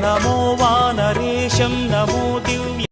నమామి నమో వానరేశం నమో దివ్య